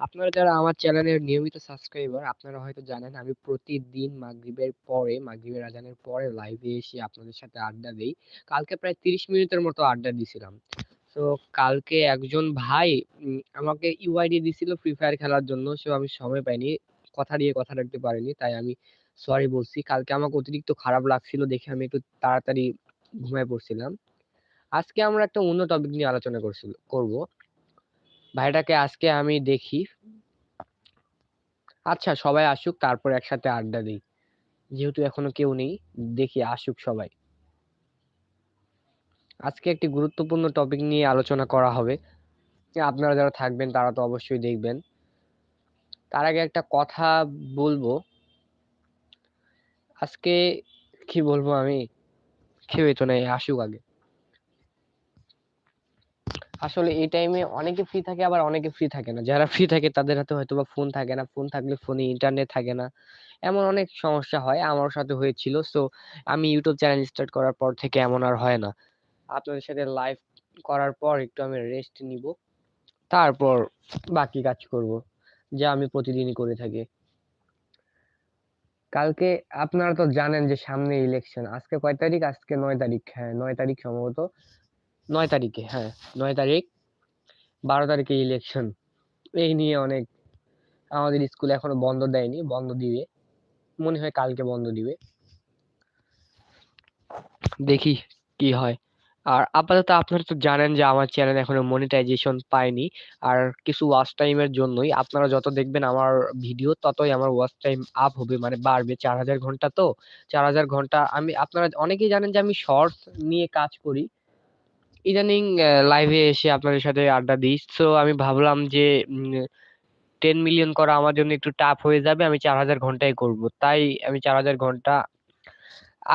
আপনারা যারা আমার চ্যানেলের নিয়মিত সাবস্ক্রাইবার, আপনারা হয়তো জানেন আমি প্রতিদিন মাগরিবের পরে, মাগরিবের আজানের পরে লাইভে এসে আপনাদের সাথে আড্ডা দেই। কালকে প্রায় তিরিশ মিনিটের মতো আড্ডা দিছিলাম। তো কালকে একজন ভাই আমাকে ইউআইডি দিছিল ফ্রি ফায়ার খেলার জন্য। সো আমি সময় পাইনি। কথা দিয়ে কথা রাখতে পারিনি। তাই আমি সরি বলছি। কালকে আমাকে অতিরিক্ত খারাপ লাগছিল দেখে আমি একটু তাড়াতাড়ি ঘুমায় পড়ছিলাম। আজকে আমরা একটা অন্য টপিক নিয়ে আলোচনা করছিল, করব। ভাইটাকে আজকে আমি দেখি। আচ্ছা সবাই আসুক, তারপর একসাথে আড্ডা দিই। যেহেতু এখনও কেউ নেই, দেখি আসুক সবাই। আজকে একটি গুরুত্বপূর্ণ টপিক নিয়ে আলোচনা করা হবে। আপনারা যারা থাকবেন, তারা তো অবশ্যই দেখবেন। তার আগে একটা কথা বলব। আজকে কি বলব আমি? কেউ তো নেই, আসুক আগে। আসলে এই টাইমে অনেকে ফ্রি থাকে, আবার অনেকে ফ্রি থাকে না। যারা ফ্রি থাকে, তাদের হাতে হয়তো বা ফোন থাকে না। ফোন থাকলে ফোনে ইন্টারনেট থাকে না। এমন অনেক সমস্যা হয়। আমার সাথে হয়েছিল। সো আমি ইউটিউব চ্যানেল স্টার্ট করার পর থেকে এমন আর হয় না। আপনাদের সাথে লাইভ করার পর একটু আমি রেস্ট নিব। তারপর বাকি কাজ করব, যা আমি প্রতিদিনই করে থাকি। কালকে আপনারা তো জানেন যে সামনে ইলেকশন আজকে কয় তারিখ? আজকে নয় তারিখ। হ্যাঁ নয় তারিখ সম্ভবত। নয় তারিখে হ্যাঁ নয় তারিখ, বারো তারিখে ইলেকশন এই নিয়ে অনেক, আমাদের স্কুল এখনও বন্ধ দেয়নি, বন্ধ দিবে। মনে হয় কালকে বন্ধ দিবে। দেখি কি হয়। আর আপাতত আপনারা তো জানেন যে আমার চ্যানেল এখনও মনিটাইজেশন পায়নি। আর কিছু ওয়াচ টাইমের জন্যই আপনারা যত দেখবেন আমার ভিডিও ততই আমার ওয়াচ টাইম আপ হবে। মানে বাড়বে চার হাজার ঘণ্টা তো। চার হাজার ঘণ্টা আমি, আপনারা অনেকেই জানেন যে আমি শর্টস নিয়ে কাজ করি। ইদানিং লাইভে এসে আপনাদের সাথে আড্ডা দিই। সো আমি ভাবলাম যে টেন মিলিয়ন করা আমার জন্য একটু টাফ হয়ে যাবে, আমি চার হাজার ঘন্টায় করব। তাই আমি চার হাজার ঘণ্টা,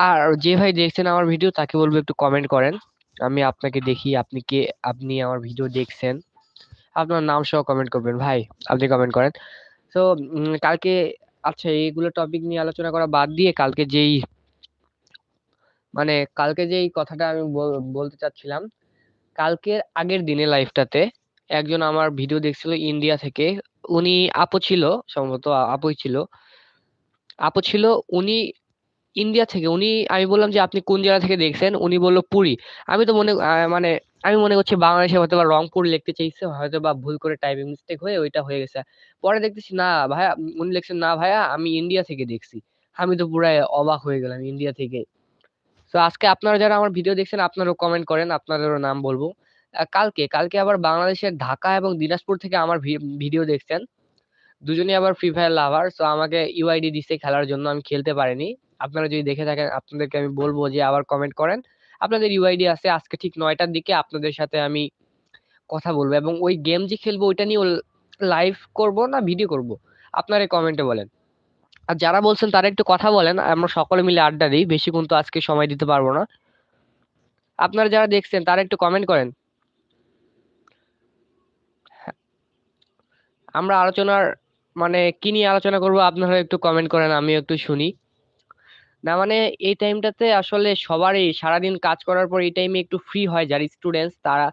আর যে ভাই দেখছেন আমার ভিডিও তাকে বলব একটু কমেন্ট করেন। আমি আপনাকে দেখি, আপনি কে, আপনি আমার ভিডিও দেখছেন। আপনার নাম সহ কমেন্ট করবেন। ভাই, আপনি কমেন্ট করেন। তো কালকে আচ্ছা এইগুলো টপিক নিয়ে আলোচনা করা বাদ দিয়ে কালকে যেই মানে কালকে যেই কথাটা আমি বলতে চাচ্ছিলাম কালকের আগের দিনে লাইভটাতে একজন আমার ভিডিও দেখছিল ইন্ডিয়া থেকে। উনি আপু ছিল, সম্ভবত আপুই ছিল। আপু ছিল, উনি ইন্ডিয়া থেকে, উনি, আমি বললাম যে, আপনি কোন জায়গা থেকে দেখছেন? উনি বলল, পুরী। আমি তো মনে মানে আমি মনে করছি বাংলাদেশে হয়তো বা রংপুর লিখতে চাইছে, হয়তো বা ভুল করে টাইপিং মিস্টেক হয়ে ওইটা হয়ে গেছে। পরে দেখতেছি, না, ভাইয়া। উনি লিখছেন, না, ভাইয়া, আমি ইন্ডিয়া থেকে দেখছি। আমি তো পুরাই অবাক হয়ে গেলাম ইন্ডিয়া থেকে। তো আজকে আপনারা যারা আমার ভিডিও দেখছেন, আপনারাও কমেন্ট করেন, আপনাদেরও নাম বলব। কালকে কালকে আবার বাংলাদেশের ঢাকা এবং দিনাজপুর থেকে আমার ভিডিও দেখছেন। দুজনেই আবার ফ্রি ফায়ার লাভার তো আমাকে ইউআইডি দিচ্ছে খেলার জন্য, আমি খেলতে পারিনি। আপনারা যদি দেখে থাকেন, আপনাদেরকে আমি বলব যে আবার কমেন্ট করেন। আপনাদের ইউআইডি আছে, আজকে ঠিক নয়টার দিকে আপনাদের সাথে আমি কথা বলব এবং ওই গেম যে খেলব, ওইটা নিয়ে লাইভ করব না ভিডিও করব? আপনারা কমেন্টে বলেন। আর যারা বলছেন তারা একটু কথা বলেন, আমরা সকলে মিলে আড্ডা দিই, বেশি কিন্তু আজকে সময় দিতে পারব না। আপনারা যারা দেখছেন, তারা একটু কমেন্ট করেন। আমরা আলোচনার মানে কি নিয়ে আলোচনা করব, আপনারা একটু কমেন্ট করেন আমি একটু শুনি। না মানে এই টাইমটাতে আসলে সবারই সারাদিন কাজ করার পর এই টাইমে একটু ফ্রি হয়, যারা স্টুডেন্টস তারা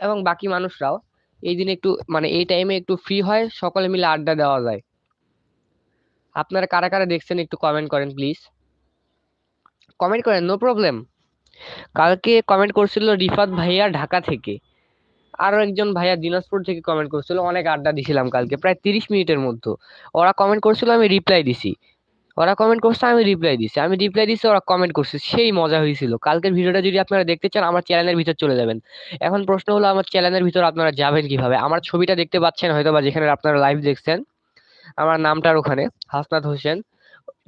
এবং বাকি মানুষরাও। এই দিনে একটু মানে এই টাইমে একটু ফ্রি হয়, সকলে মিলে আড্ডা দেওয়া যায়। আপনারা কারা কারা দেখছেন একটু কমেন্ট করেন প্লিজ কমেন্ট করেন নো প্রবলেম কালকে কমেন্ট করছিল রিফাত ভাইয়া ঢাকা থেকে। আরও একজন ভাইয়া দিনাজপুর থেকে কমেন্ট করছিল, অনেক আড্ডা দিছিলাম কালকে, প্রায় তিরিশ মিনিটের মধ্যে। ওরা কমেন্ট করছিল, আমি রিপ্লাই দিছি। ওরা কমেন্ট করছে, আমি রিপ্লাই দিছি। আমি রিপ্লাই দিছি, ওরা কমেন্ট করছে, সেই মজা হয়েছিল। কালকের ভিডিওটা যদি আপনারা দেখতে চান, আমার চ্যানেলের ভিতর চলে যাবেন। এখন প্রশ্ন হলো, আমার চ্যানেলের ভিতর আপনারা যাবেন কীভাবে? আমার ছবিটা দেখতে পাচ্ছেন হয়তো বা যেখানে আপনারা লাইভ দেখছেন। আমার নামটার ওখানে, হাসনাত হোসেন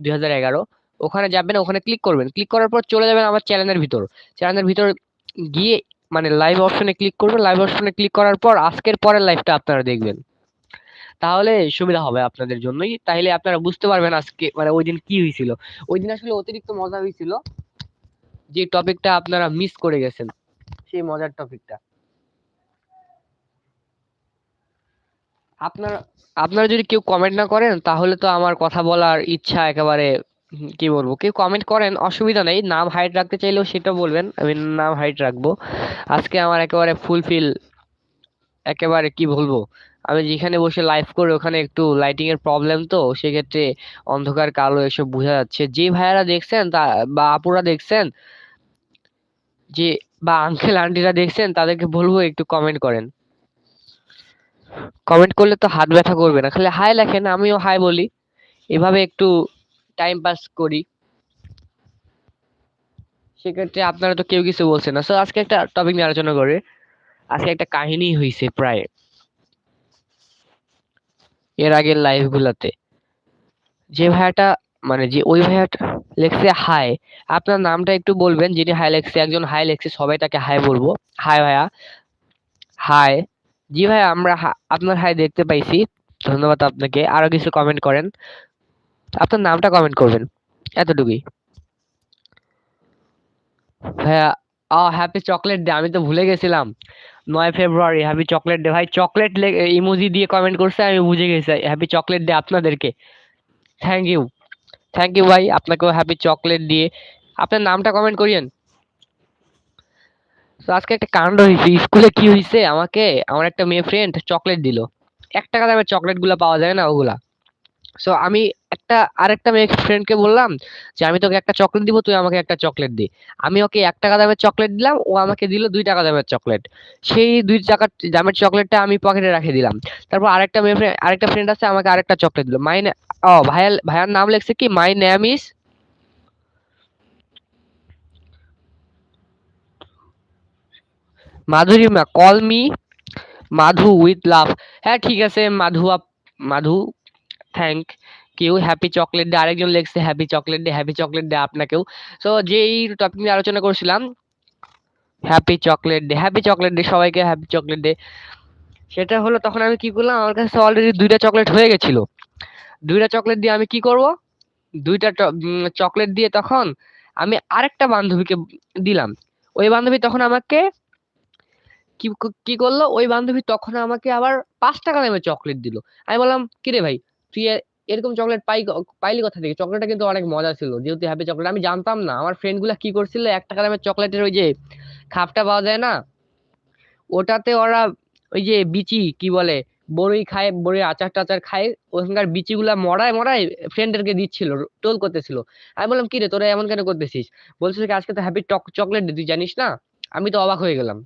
দু হাজার এগারো। ওখানে যাবেন, ওখানে ক্লিক করবেন। ক্লিক করার পর চলে যাবেন আমার চ্যানেলের ভিতর। চ্যানেলের ভিতর গিয়ে মানে লাইভ অপশনে ক্লিক করবেন। লাইভ অপশনে ক্লিক করার পর আজকের পরের লাইভটা আপনারা দেখবেন। তাহলে সুবিধা হবে আপনাদের জন্যই। তাহলে আপনারা বুঝতে পারবেন আজকে মানে ওই দিন কি হয়েছিল। ওই দিন আসলে অতিরিক্ত মজা হয়েছিল যে টপিকটা আপনারা মিস করে গেছেন, সেই মজার টপিকটা আপনারা আপনারা যদি কেউ কমেন্ট না করেন, তাহলে তো আমার কথা বলার ইচ্ছা একেবারে কি বলব? কেউ কমেন্ট করেন, অসুবিধা নেই। নাম হাইট রাখতে চাইলেও সেটা বলবেন। আমি নাম হাইট রাখব। আজকে আমার একেবারে ফুলফিল একেবারে কি বলব? আমি যেখানে বসে লাইভ করি, ওখানে একটু লাইটিং এর প্রবলেম তো, সেক্ষেত্রে অন্ধকার, কালো এসব বোঝা যাচ্ছে। যে ভাইয়ারা দেখছেন, তা, বা আপুরা দেখছেন, যে, বা আঙ্কেল আন্টিরা দেখছেন, তাদেরকে বলব একটু কমেন্ট করেন। কমেন্ট করলে তো হাত ব্যথা করবে না। খালি হাই লেখেন, আমিও হাই বলি। এভাবে একটু টাইম পাস করি। সেক্ষেত্রে আপনারা তো কেউ কিছু বলছেন না। সো আজকে একটা টপিক নিয়ে আলোচনা করে। আজকে একটা কাহিনী হয়েছে প্রায়। এর আগের লাইভ গুলাতে। যে ভাইয়াটা মানে যে ওই ভাইয়াটা লেখছে হাই আপনার নামটা একটু বলবেন, যিনি হাই লেখছে, একজন হাই লেখছে, সবাই তাকে হাই বলব। হাই ভাইয়া। হাই জি ভাই, আমরা আপনার হাই দেখতে পাইছি। ধন্যবাদ আপনাকে। আরও কিছু কমেন্ট করেন। আপনার নামটা কমেন্ট করবেন, এতটুকুই। ভাইয়া ও হ্যাপি চকলেট ডে আমি তো ভুলে গেছিলাম। নয় ফেব্রুয়ারি হ্যাপি চকলেট ডে ভাই চকলেট ইমোজি দিয়ে কমেন্ট করছে, আমি বুঝে গেছি। হ্যাপি চকলেট ডে আপনাদেরকে। থ্যাংক ইউ থ্যাংক ইউ ভাই, আপনাকেও হ্যাপি চকলেট দিয়ে। আপনার নামটা কমেন্ট করিয়েন। তো আজকে একটা কাণ্ড হয়েছে। স্কুলে কি হয়েছে? আমাকে, আমার একটা মেয়ে ফ্রেন্ড চকলেট দিল। এক টাকা দামের চকলেটগুলা পাওয়া যায় না ওগুলা। সো আমি একটা, আরেকটা মেয়ে ফ্রেন্ডকে বললাম যে, আমি তোকে একটা চকলেট দিব, তুই আমাকে একটা চকলেট দে। আমি ওকে এক টাকা দামের চকলেট দিলাম, ও আমাকে দিল দুই টাকা দামের চকলেট সেই দুই টাকা দামের চকলেটটা আমি পকেটে রেখে দিলাম। তারপর আরেকটা মেয়ে friend- আরেকটা ফ্রেন্ড আছে, আমাকে আরেকটা চকলেট দিল। মাই ও ভাইয়া ভাইয়ার নাম লেখছে কি? My name is Madhurima call me Madhu with love হ্যাঁ ঠিক আছে, মাধু আপ, মাধু থ্যাংক কেউ হ্যাপি চকলেট ডে আরেকজন লেখছে happy chocolate day happy chocolate day আপনাকেও। সো যে এই টপিক নিয়ে আলোচনা করছিলাম happy chocolate day happy chocolate day সবাইকে হ্যাপি চকলেট ডে সেটা হলো, তখন আমি কি করলাম, আমার কাছে অলরেডি দুইটা চকলেট হয়ে গেছিল। দুইটা চকলেট দিয়ে আমি কি করব? দুইটা চকলেট দিয়ে তখন আমি আরেকটা বান্ধবীকে দিলাম। ওই বান্ধবী তখন আমাকে কি কি করল? ওই বান্ধবী তখন আমাকে আবার পাঁচ টাকা দামের চকলেট দিল। আমি বললাম, কিরে ভাই, তুই এরকম চকলেট পাই, পাইলি কোথা থেকে? চকলেটটা কিন্তু অনেক মজা ছিল। যেহেতু হ্যাপি চকলেট আমি জানতাম না। আমার ফ্রেন্ডগুলা কি করছিল, এক টাকা দামের চকলেটের ওই যে খাপটা পাওয়া যায় না, ওটাতে ওরা ওই যে বিচি, কি বলে বড়ই খায় বড়ই আচার টাচার খায়, ওখানকার বিচিগুলা মরায় মরায় ফ্রেন্ডদেরকে দিচ্ছিল, টোল করতেছিল। আমি বললাম কি রে তোরা এমন কেন করতেছিস? বলছিস আজকে তো হ্যাপি চকলেট ডে তুই জানিস না? আমি তো অবাক হয়ে গেলাম।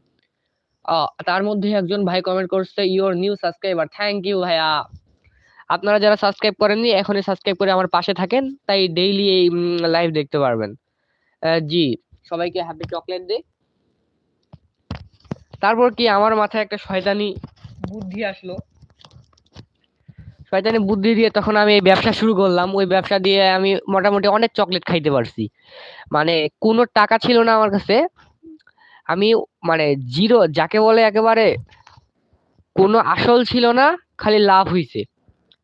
তার মধ্যে একজন ভাই কমেন্ট করছে your new subscriber thank you ভাইয়া। আপনারা যারা সাবস্ক্রাইব করেননি, এখনই সাবস্ক্রাইব করে আমার পাশে থাকেন, তাই ডেইলি এই লাইভ দেখতে পারবেন। জি, সবাইকে হ্যাপি চকলেট দে তারপর কি, আমার মাথায় একটা শয়তানি বুদ্ধি আসলো। শয়তানি বুদ্ধি দিয়ে তখন আমি এই ব্যবসা শুরু করলাম। ওই ব্যবসা দিয়ে আমি মোটামুটি অনেক চকলেট খাইতে পারছি। মানে কোনো টাকা ছিল না আমার কাছে। আমি মানে জিরো যাকে বলে একেবারে কোনো আসল ছিল না, খালি লাভ হইছে।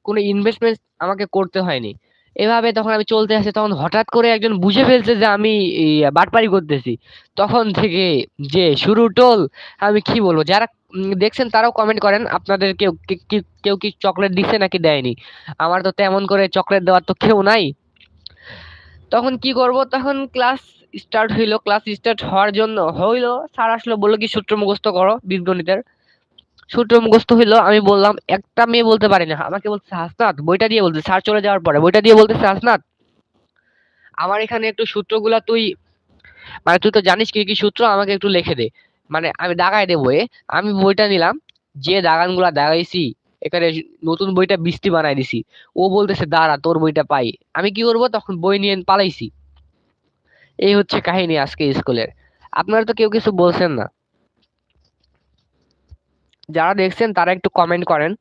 কোনো ইনভেস্টমেন্ট আমাকে করতে হয়নি। এভাবে তখন আমি চলতে আসি তখন হঠাৎ করে একজন বুঝে ফেলছে যে আমি বাটপারি করতেছি। তখন থেকে যে শুরু টোল, আমি কি বলব? যারা দেখছেন তারাও কমেন্ট করেন, আপনাদের কেউ কেউ কি চকলেট দিছে নাকি দেয়নি? আমার তো তেমন করে চকলেট দেওয়ার তো কেউ নাই। তখন কি করব? তখন ক্লাস স্টার্ট হইল ক্লাস স্টার্ট হওয়ার জন্য হইল স্যার আসলো, বলল কি, সূত্র মুখস্থ করো, বীজগণিতের। সূত্র মুখস্থ হইল, আমি বললাম, একটা মেয়ে বলতে পারি না। আমাকে বলছে হাসনাত বইটা দিয়ে বলতে স্যার চলে যাওয়ার পরে বইটা দিয়ে বলতেছে হাসনাত আমার এখানে একটু সূত্রগুলা তুই মানে তুই তো জানিস কি কি সূত্র, আমাকে একটু লিখে দে। মানে আমি দাগাই দেবো এ। আমি বইটা নিলাম, যে দাগানগুলা দাগাইছি, এখানে নতুন বইটা বৃষ্টি বানাই দিছি। ও বলতেছে, দাঁড়া, তোর বইটা পাই। আমি কি করব? তখন বই নিয়ে পালাইছি। এই হচ্ছে কাহিনী আজকে স্কুলের। আপনারা তো কেউ কিছু বলছেন না। যারা দেখছেন, তারা একটু কমেন্ট করেন,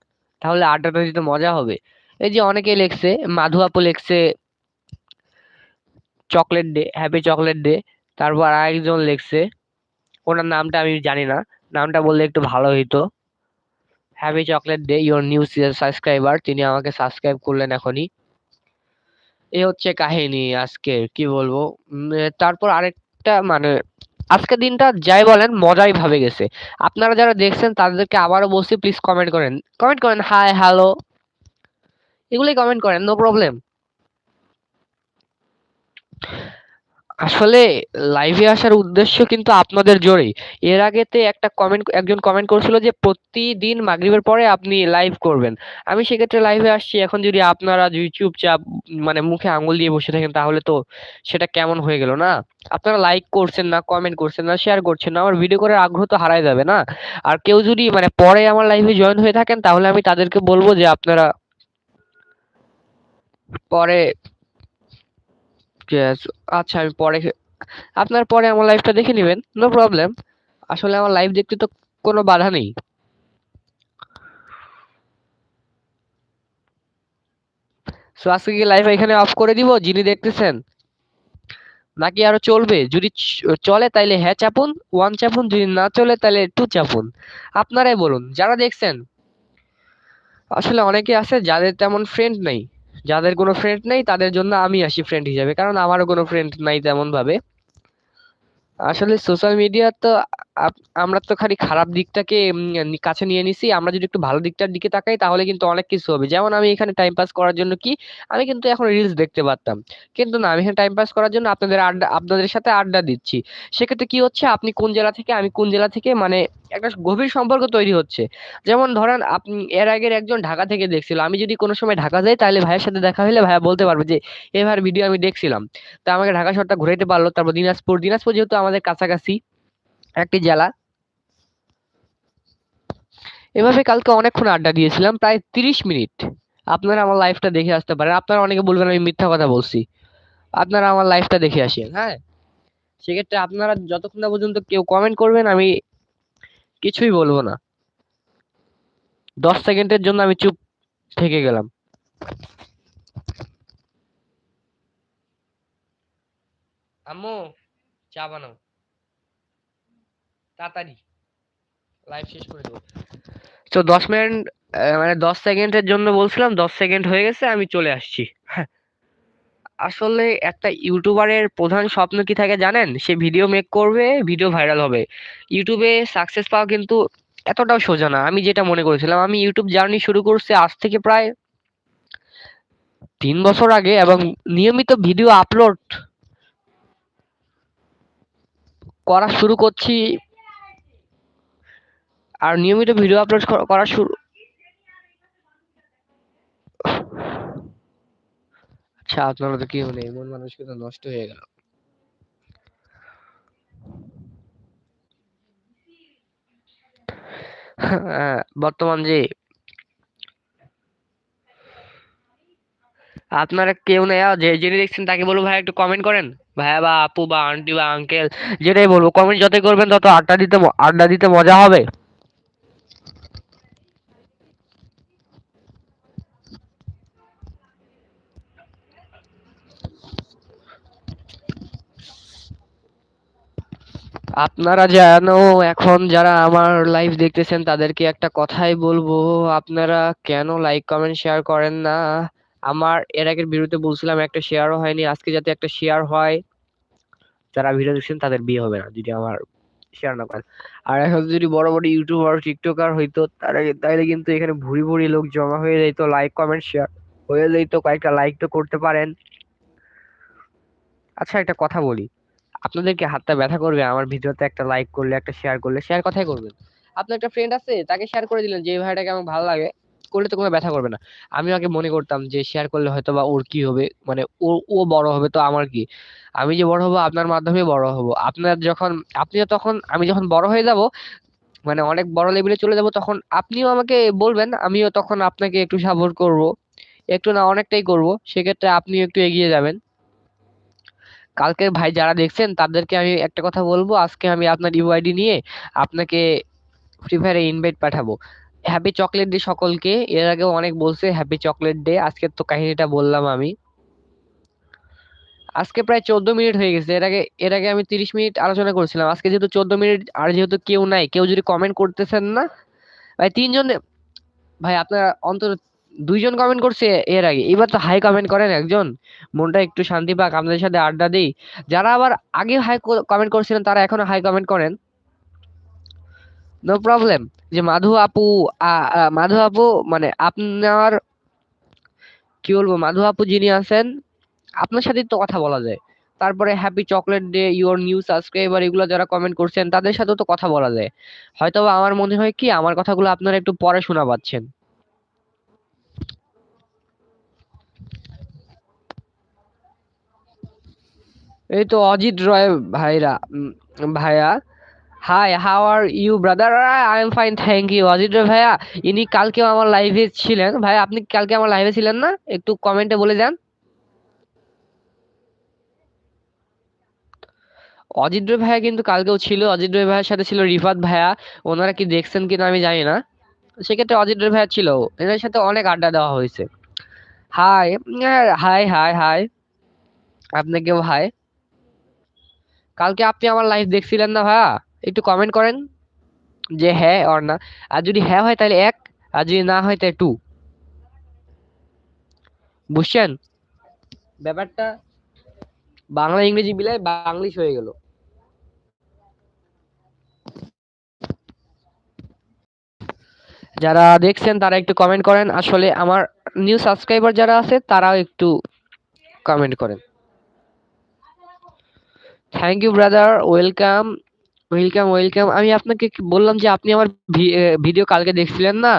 তাহলে আড্ডাটা দিতে মজা হবে। এই যে অনেকে লিখছে, মাধু আপু লিখছে, chocolate day happy chocolate day, তারপর আরেকজন লিখছে, ওনার নামটা আমি জানি না, নামটা বললে একটু ভালো হইতো। Happy chocolate day your new subscriber তিনি আমাকে সাবস্ক্রাইব করলেন এখনই। এই হচ্ছে কাহিনী আজকে কি বলব? তারপর আরেকটা মানে আজকে দিনটা যাই বলেন মজাই ভাবে গেছে। আপনারা যারা দেখছেন তাদেরকে আবারও বলছি প্লিজ কমেন্ট করেন। কমেন্ট করেন হাই হ্যালো এগুলোই কমেন্ট করেন নো প্রবলেম আসলে লাইভে আসার উদ্দেশ্য কিন্তু আপনাদের জোরেই। এর আগেতে একটা কমেন্ট একজন কমেন্ট করেছিল যে প্রতিদিন মাগরিবের পরে আপনি লাইভ করবেন। আমি সেক্ষেত্রে লাইভে আসছি। এখন যদি আপনারা যদি চুপচাপ মানে মুখে আঙুল দিয়ে বসে থাকেন তাহলে তো সেটা কেমন হয়ে গেল না? আপনারা লাইক করছেন না, কমেন্ট করছেন না, শেয়ার করছেন না। আমার ভিডিও করার আগ্রহ তো হারায় যাবে না? আর কেউ যদি মানে পরে আমার লাইভে জয়েন হয়ে থাকেন তাহলে আমি তাদেরকে বলব যে আপনারা পরে আচ্ছা আমি পরে আপনার পরে আমার লাইভটা দেখে নিবেন। No problem. আসলে আমার লাইভ দেখতে তো কোনো বাধা নেই। সো আজকে কি লাইভ এখানে অফ করে দিব যিনি দেখতেছেন? নাকি আরও চলবে? যদি চলে তাইলে হ্যাঁ চাপুন, 1 চাপুন। যদি না চলে তাইলে 2 চাপুন। আপনারাই বলুন যারা দেখছেন। আসলে অনেকে আছে যাদের তেমন ফ্রেন্ড নেই। যাদের কোনো ফ্রেন্ড নেই, তাদের জন্য আমি আসি ফ্রেন্ড হিসাবে, কারণ আমারও কোনো ফ্রেন্ড নাই তেমন ভাবে। আসলে সোশ্যাল মিডিয়া তো আমরা তো খালি খারাপ দিকটাকে কাছে নিয়ে নিছি। আমরা যদি একটু ভালো দিকটার দিকে তাকাই তাহলে কিন্তু অনেক কিছু হবে। যেমন আমি এখানে টাইম পাস করার জন্য কি আমি কিন্তু এখন রিলস দেখতে পারতাম। কিন্তু না আমি এখানে টাইম পাস করার জন্য আপনাদের আড্ডা আপনাদের সাথে আড্ডা দিচ্ছি। সেক্ষেত্রে কি হচ্ছে আপনি কোন জেলা থেকে আমি কোন জেলা থেকে মানে একটা গভীর সম্পর্ক তৈরি হচ্ছে। যেমন ধরেন আপনি এর আগের একজন ঢাকা থেকে দেখছিল। আমি যদি কোনো সময় ঢাকা যাই তাহলে ভাইয়ের সাথে দেখা হলে ভাইয়া বলতে পারবে যে, "এই ভাইয়ের ভিডিও আমি দেখছিলাম।" তো আমাকে ঢাকা শহরটা ঘুরাইতে পারল তারপর দিনাজপুর, দিনাজপুর যেহেতু আমাদের কাছাকাছি একটি জেলা। এভাবে কালকে অনেকক্ষণ আড্ডা দিয়েছিলাম প্রায় ৩০ মিনিট। আপনারা আমার লাইভটা দেখে আসতে পারেন। আপনারা অনেকে বলবেন আমি মিথ্যা কথা বলছি। আপনারা আমার লাইভটা দেখে আসেন, হ্যাঁ? সেক্ষেত্রে আপনারা যতক্ষণ না পর্যন্ত কেউ কমেন্ট করবেন আমি কিছুই বলব না। ১০ সেকেন্ডের জন্য আমি চুপ থেকে গেলাম। আম্মু চা বানাও। তাড়াতাড়ি। লাইভ শেষ করে দেব। তো ১০ মিনিট মানে ১০ সেকেন্ডের জন্য বলছিলাম ১০ সেকেন্ড হয়ে গেছে আমি চলে আসছি। হ্যাঁ। আসলে একটা ইউটিউবারের প্রধান স্বপ্ন কি থাকে জানেন? সে ভিডিও মেক করবে, ভিডিও ভাইরাল হবে। এ সাকসেস পাওয়া কিন্তু এতটাও সোজা না। আমি যেটা মনে করেছিলাম। আমি YouTube জার্নি শুরু করছি আজ থেকে প্রায় তিন বছর আগে এবং নিয়মিত ভিডিও আপলোড করা শুরু করছি আর নিয়মিত ভিডিও আপলোড করা শুরু আচ্ছা আপনারও তো কি কেউ এমন মন মানসিকতা নষ্ট হয়ে গেল। হ্যাঁ, বর্তমান যে আপনারা কেউ নেই যে যিনি দেখছেন তাকে বলব ভাই একটু কমেন্ট করেন। ভাইয়া বা আপু বা আন্টি বা আঙ্কেল যেটাই বলব কমেন্ট যতই করবেন তত আড্ডা দিতে আড্ডা দিতে মজা হবে। আপনারা যেন এখন যারা আমার লাইভ দেখতেছেন তাদেরকে একটা কথাই বলব, আপনারা কেন লাইক, কমেন্ট, শেয়ার করেন না? আমার এর আগের ভিডিওতে বলছিলাম একটা শেয়ারও হয়নি। আজকে যাতে একটা শেয়ার হয়। যারা ভিডিও দেখছেন তাদের বিয়ে হবে না যদি আমার শেয়ার না করেন। আর এখন যদি বড়, বড় ইউটিউবার, টিকটকার হইতো তারা তাইলে কিন্তু এখানে ভুরি, ভুরি লোক জমা হয়ে যাইত। লাইক, কমেন্ট, শেয়ার হয়ে যাইত। কয়েকটা লাইক তো করতে পারেন। আচ্ছা একটা কথা বলি। আপনাদের কি হাতটা ব্যথা করবে আমার ভিডিওতে একটা লাইক করলে, একটা শেয়ার করলে? শেয়ার কথাই করবেন। আপনার একটা ফ্রেন্ড আছে তাকে শেয়ার করে দিলেন যে ভাইটাকে আমার ভালো লাগে। করলে তো কোনো ব্যথা করবে না। আমি আগে মনে করতাম যে শেয়ার করলে হয়তো বা ওর কি হবে? মানে ও ও বড় হবে তো আমার কি? আমি যে বড় হব আপনার মাধ্যমেই বড় হব। আপনার যখন আপনিও তখন আমি যখন বড় হয়ে যাব মানে অনেক বড় লেভেলে চলে যাব তখন আপনিও আমাকে বলবেন, আমিও তখন আপনাকে একটু সাপোর্ট করব। একটু না অনেকটাই করব। সেক্ষেত্রে আপনিও একটু এগিয়ে যাবেন। কালকের ভাই যারা দেখছেন তাদেরকে আমি একটা কথা বলব, আজকে আমি আপনার ইউআইডি নিয়ে আপনাকে ফ্রি ফায়ারে ইনভাইট পাঠাবো। হ্যাপি চকলেট ডে সকলকে। এর আগেও অনেক বলছে হ্যাপি চকলেট ডে। আজকের তো কাহিনীটা বললাম আমি। আজকে প্রায় ১৪ মিনিট হয়ে গেছে। এর আগে এর আগে আমি ৩০ মিনিট আলোচনা করছিলাম। আজকে যেহেতু ১৪ মিনিট আর যেহেতু কেউ নাই, কেউ যদি কমেন্ট করতেছেন না, ভাই তিনজন ভাই আপনারা অন্তত দুইজন কমেন্ট করছে এর আগে। এবার তো হাই কমেন্ট করেন একজন। মনটা একটু শান্তি পাক, আপনাদের সাথে আড্ডা দিই যারা আবার আগে হাই কমেন্ট করছিলেন তারা এখনও হাই কমেন্ট করেন। No problem. যে মাধু আপু মাধু আপু মানে আপনার, কি বলব, মাধু আপু যিনি আছেন, আপনার সাথেই তো কথা বলা যায়। তারপরে happy chocolate day your new subscriber এগুলো যারা কমেন্ট করছেন, তাদের সাথেও তো কথা বলা যায় হয়তো আমার মনে হয় কি, আমার কথাগুলো আপনারা একটু পরে শোনা পাচ্ছেন এই তো অজিত রয় ভাইরা ভাইয়া hi how are you brother I am fine thank you Ajit ভাইয়া, ইনি কালকেও আমার লাইভে ছিলেন। ভাই আপনি কালকে আমার লাইভে ছিলেন না? একটু কমেন্টে বলে যান। অজিত ভাইয়া কিন্তু কালকেও ছিল। অজিত ভাইয়ের সাথে ছিল রিফাত ভাইয়া। ওনারা কি দেখছেন কিনা আমি জানি না। সেক্ষেত্রে অজিত ভাইয়া ছিল। এনার সাথে অনেক আড্ডা দেওয়া হয়েছে। হাই হাই হাই হাই আপনাকেও হাই কালকে আপনি আমার লাইভ দেখছিলেন না ভাইয়া? একটু কমেন্ট করেন যে হ্যাঁ অর না। আর যদি হ্যাঁ হয় তাহলে এক, আর যদি না হয় তাহলে টু বুঝছেন? ব্যাপারটা বাংলা, ইংরেজি মিলাই বাংলিশ হয়ে গেল। যারা দেখছেন তারা একটু কমেন্ট করেন। আসলে আমার নিউ সাবস্ক্রাইবার যারা আছে তারাও একটু কমেন্ট করেন। Thank you brother welcome welcome welcome আমি আপনাকে বললাম যে আপনি আমার ভিডিও কালকে দেখছিলেন না?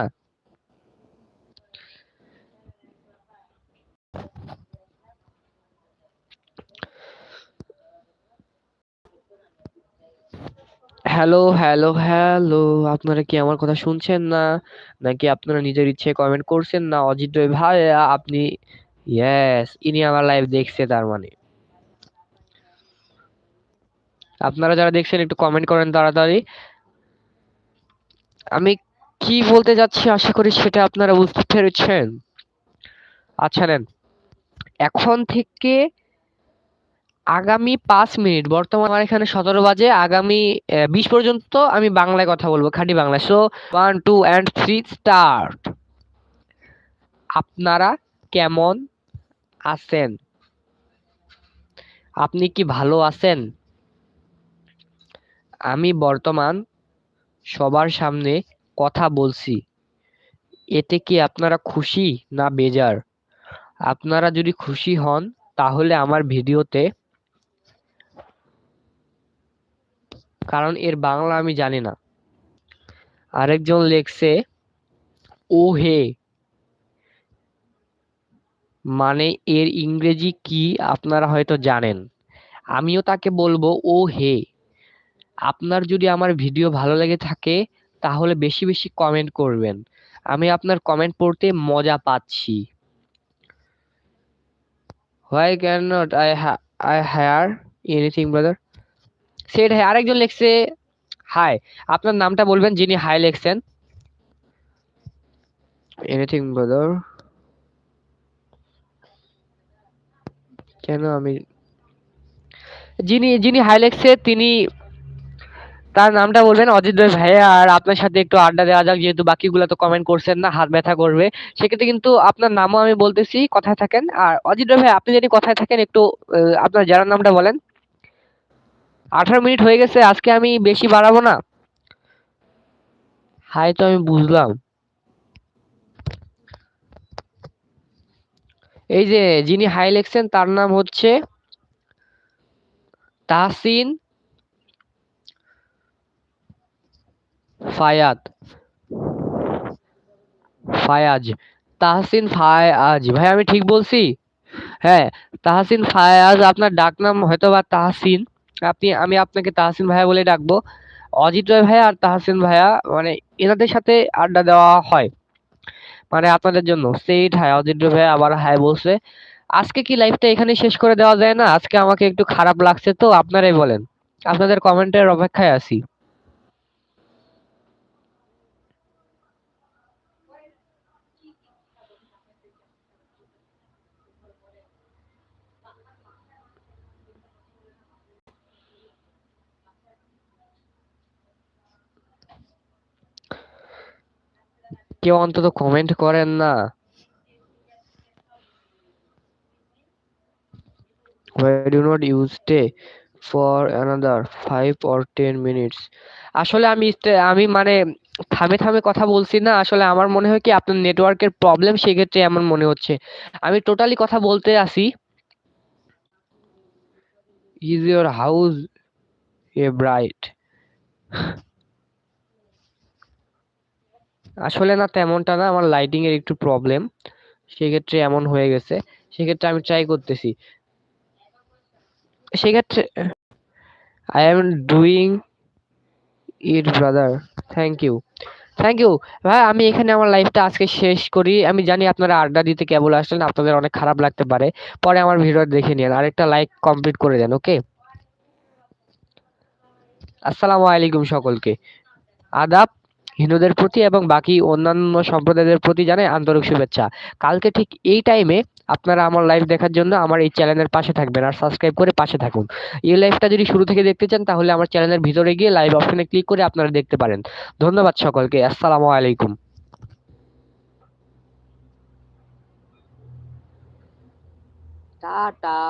হ্যালো হ্যালো হ্যালো আপনারা কি আমার কথা শুনছেন না? নাকি আপনারা নিজের ইচ্ছে কমেন্ট করছেন না? অজিত ভাই আপনি ইয়েস ইনি আমার লাইভ দেখছে তার মানে। আপনারা যারা দেখছেন, একটু কমেন্ট করেন তাড়াতাড়ি। আমি কি বলতে যাচ্ছি আশা করি সেটা আপনারা বুঝতে পেরেছেন। আচ্ছা নেন। এখন থেকে আগামী পাঁচ মিনিট, বর্তমান আমার এখানে সতেরো বাজে, আগামী বিশ পর্যন্ত আমি বাংলায় কথা বলব, খাঁটি বাংলায় so one two and three start আপনারা কেমন আছেন? আপনি কি ভালো আছেন? আমি বর্তমান সবার সামনে কথা বলছি। এতে কি আপনারা খুশি না বেজার? আপনারা যদি খুশি হন, তাহলে আমার ভিডিওতে কারণ এর বাংলা আমি জানি না। আরেকজন লেখছে, ও হে। মানে এর ইংরেজি কি আপনারা হয়তো জানেন। আমিও তাকে বলব, ও হে। আপনার যদি আমার ভিডিও ভালো লেগে থাকে, তাহলে বেশি বেশি কমেন্ট করবেন। আমি আপনার কমেন্ট পড়তে মজা পাচ্ছি। Why can not I I hire anything brother set হ্যাঁ আরেকজন লিখছে হাই আপনার নামটা বলবেন, যিনি হাই লিখছেন। এনিথিং ব্রাদার কেন আমি, যিনি যিনি হাই লিখছে, তিনি তার নামটা বলবেন অজিত ভাই ভাইয়া, আর আপনার সাথে একটু আড্ডা দেওয়া যাক, যেহেতু বাকিগুলো তো কমেন্ট করছেন না, হাত ব্যথা করবে। সেক্ষেত্রে কিন্তু আপনার নামও আমি বলতেছি, কথায় থাকেন। আর অজিত ভাই আপনি যদি কথায় থাকেন একটু আপনার যার নামটা বলেন। আঠারো মিনিট হয়ে গেছে, আজকে আমি বেশি বাড়াবো না। হাই তো আমি বুঝলাম। এই যে যিনি হাই লিখছেন, তার নাম হচ্ছে তাহসিন ফায়াদ। ফায়াজ। তাহসিন ফায়াজ। ভাই, আমি ঠিক বলছি? হ্যাঁ তাহসিন ফায়াজ, আপনার ডাক নাম হয়তো বা তাহসিন। আপনি, আমি আপনাকে তাহসিন ভাইয়া বলে ডাকবো। অজিত রয় ভাইয়া আর তাহসিন ভাইয়া মানে এনাদের সাথে আড্ডা দেওয়া হয়। মানে আপনাদের জন্য। সেইট হাই অজিত রয় ভাইয়া আবার হাই বলছে। আজকে কি লাইফটা এখানে শেষ করে দেওয়া যায় না? আজকে আমাকে একটু খারাপ লাগছে তো, আপনারাই বলেন। আপনাদের কমেন্টের অপেক্ষায় আছি। কেউ অন্তত কমেন্ট করেন না। Why do not you stay for another five or ten minutes? আসলে আমি আমি মানে থামে থামে কথা বলছি না। আসলে আমার মনে হয় কি আপনার নেটওয়ার্কের প্রবলেম সেক্ষেত্রে এমন মনে হচ্ছে। আমি টোটালি কথা বলতে আসি। Is your house a bright আসলে না তেমনটা না, আমার লাইটিং এর একটু প্রবলেম সেক্ষেত্রে এমন হয়ে গেছে। সেক্ষেত্রে আমি ট্রাই করতেছি। সেক্ষেত্রে I am doing it brother thank you thank you ভাই, আমি এখানে আমার লাইফটা আজকে শেষ করি। আমি জানি আপনারা আড্ডা দিতে কেবল আসলেন, আপনাদের অনেক খারাপ লাগতে পারে। পরে আমার ভিডিও দেখে নিন আরেকটা লাইক কমপ্লিট করে দেন ওকে আসসালামু আলাইকুম সকলকে। আদাব। হিন্দুদের প্রতি এবং বাকি অন্যান্য সম্প্রদায়ের প্রতি জানাই আন্তরিক শুভেচ্ছা। কালকে ঠিক এই টাইমে আপনারা আমার লাইভ দেখার জন্য আমার এই চ্যানেলের পাশে থাকবেন আর সাবস্ক্রাইব করে পাশে থাকুন। এই লাইভটা যদি শুরু থেকে দেখতে চান, তাহলে আমার চ্যানেলের ভিতরে গিয়ে লাইভ অপশনে ক্লিক করে আপনারা দেখতে পারেন। ধন্যবাদ সকলকে, আসসালামু আলাইকুম। টাটা।